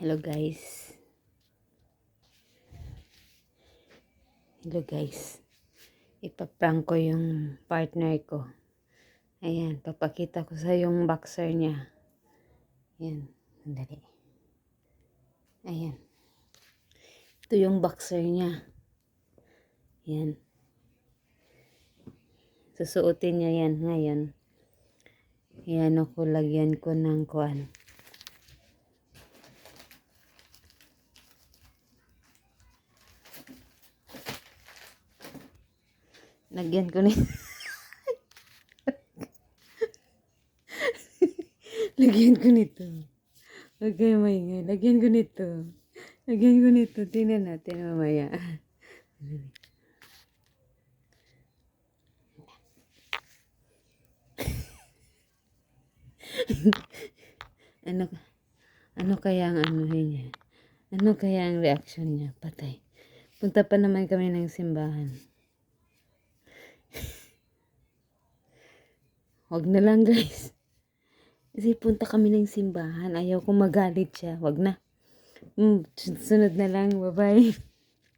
Hello guys. Hello guys. Ipaprank ko yung partner ko. Ayan, papakita ko sa yung boxer niya. Ayan, sandali. Ayan. Ito yung boxer niya. Ayan. Susuotin niya yan ngayon. Ayan ako, lagyan ko ng kuan. Lagyan ko ni Lagyan ko nito. Huwag kayo maingay. Lagyan ko nito. Lagyan ko nito. Tingnan natin mamaya. ano ano kaya ang ano niya? Ano kaya ang reaction niya? Patay. Punta pa naman kami ng simbahan. Wag na lang guys. Kasi punta kami ng simbahan. Ayaw ko magalit siya. Wag na. Mm, sunod na lang. Bye-bye.